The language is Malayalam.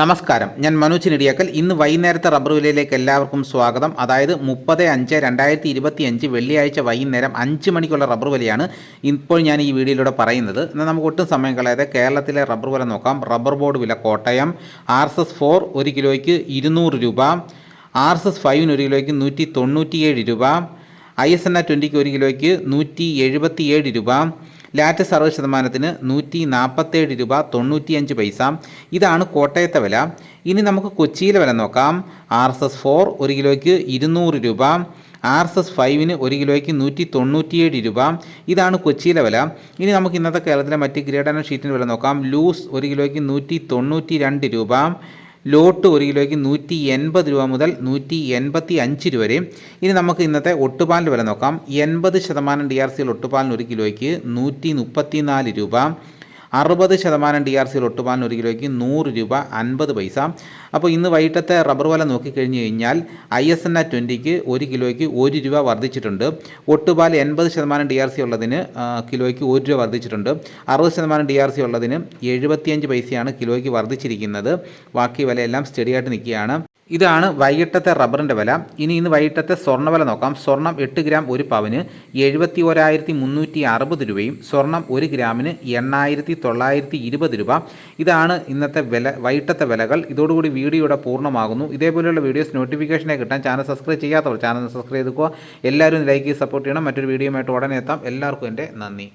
നമസ്കാരം. ഞാൻ മനോജ് നെടിയാക്കൽ. ഇന്ന് വൈകുന്നേരത്തെ റബ്ബർ വിലയിലേക്ക് എല്ലാവർക്കും സ്വാഗതം. അതായത് മുപ്പത് അഞ്ച് രണ്ടായിരത്തി ഇരുപത്തി അഞ്ച് വെള്ളിയാഴ്ച വൈകുന്നേരം അഞ്ച് മണിക്കുള്ള റബ്ബർ വിലയാണ് ഇപ്പോൾ ഞാൻ ഈ വീഡിയോയിലൂടെ പറയുന്നത്. എന്നാൽ നമുക്ക് ഒട്ടും സമയം കളയാതെ കേരളത്തിലെ റബ്ബർ വില നോക്കാം. റബ്ബർ ബോർഡ് വില Kottayam. R S S four ഒരു കിലോയ്ക്ക് ഇരുന്നൂറ് രൂപ. ആർ എസ് എസ് ഫൈവിന് ഒരു കിലോയ്ക്ക് നൂറ്റി തൊണ്ണൂറ്റിയേഴ് രൂപ. ഐ എസ് എൻ ആ ട്വന്റിക്ക് ഒരു കിലോയ്ക്ക് നൂറ്റി എഴുപത്തിയേഴ് രൂപ. ലാറ്റസ് സർവ ശതമാനത്തിന് നൂറ്റി നാൽപ്പത്തേഴ് രൂപ തൊണ്ണൂറ്റിയഞ്ച് പൈസ. ഇതാണ് കോട്ടയത്തെ വില. ഇനി നമുക്ക് കൊച്ചിയിലെ വില നോക്കാം. ആർ എസ് എസ് ഫോർ ഒരു കിലോയ്ക്ക് ഇരുന്നൂറ് രൂപ. ആർ എസ് എസ് ഫൈവിന് ഒരു കിലോയ്ക്ക് നൂറ്റി തൊണ്ണൂറ്റിയേഴ് രൂപ. ഇതാണ് കൊച്ചിയിലെ വില. ഇനി നമുക്ക് ഇന്നത്തെ കേരളത്തിലെ മറ്റ് ഗ്രേഡ് ഷീറ്റിന്റെ വില നോക്കാം. ലൂസ് ഒരു കിലോയ്ക്ക് നൂറ്റി തൊണ്ണൂറ്റി രണ്ട് രൂപ. ലോട്ട് ഒരു കിലോയ്ക്ക് നൂറ്റി എൺപത് രൂപ മുതൽ നൂറ്റി എൺപത്തി അഞ്ച് രൂപ വരെ ഇനി നമുക്ക് ഇന്നത്തെ ഒട്ടുപാലിന്റെ വില നോക്കാം. എൺപത് ശതമാനം ഡി ആർ സിയിൽ ഒട്ടുപാലിന് ഒരു കിലോയ്ക്ക് നൂറ്റി മുപ്പത്തി നാല് രൂപ. അറുപത് ശതമാനം ഡി ആർ സിയിൽ ഒട്ടുപാലിന് ഒരു കിലോയ്ക്ക് നൂറ് രൂപ അൻപത് പൈസ. അപ്പോൾ ഇന്ന് വൈകിട്ടത്തെ റബ്ബർ വില നോക്കിക്കഴിഞ്ഞ് കഴിഞ്ഞാൽ ഐ എസ് എൻ ആ ട്വന്റിക്ക് ഒരു കിലോയ്ക്ക് ഒരു രൂപ വർദ്ധിച്ചിട്ടുണ്ട്. ഒട്ടുപാൽ എൺപത് ശതമാനം ഡി ആർ സി ഉള്ളതിന് കിലോയ്ക്ക് ഒരു രൂപ വർദ്ധിച്ചിട്ടുണ്ട്. അറുപത് ശതമാനം ഡി ആർ സി ഉള്ളതിന് എഴുപത്തിയഞ്ച് പൈസയാണ് കിലോയ്ക്ക് വർദ്ധിച്ചിരിക്കുന്നത്. ബാക്കി വിലയെല്ലാം സ്റ്റഡിയായിട്ട് നിൽക്കുകയാണ്. ഇതാണ് വൈകിട്ടത്തെ റബ്ബറിന്റെ വില. ഇനി ഇന്ന് വൈകിട്ടത്തെ സ്വർണ വില നോക്കാം. സ്വർണം എട്ട് ഗ്രാം ഒരു പവന് എഴുപത്തി ഒരായിരത്തി മുന്നൂറ്റി അറുപത് രൂപയും സ്വർണം ഒരു ഗ്രാമിന് എണ്ണായിരത്തി തൊള്ളായിരത്തി ഇരുപത് രൂപ. ഇതാണ് ഇന്നത്തെ വില വൈകിട്ടത്തെ വിലകൾ. ഇതോടുകൂടി വീഡിയോയുടെ പൂർണമാകുന്നു. ഇതേപോലെയുള്ള വീഡിയോസ് നോട്ടിഫിക്കേഷനെ കിട്ടാൻ ചാനൽ സബ്സ്ക്രൈബ് ചെയ്യാത്തവർ ചാനൽ സബ്സ്ക്രൈബ് ചെയ്തുക്കുക. എല്ലാവരും ലൈക്ക് സപ്പോർട്ട് ചെയ്യണം. മറ്റൊരു വീഡിയോയുമായിട്ട് ഉടനെ എത്താം. എല്ലാവർക്കും എന്റെ നന്ദി.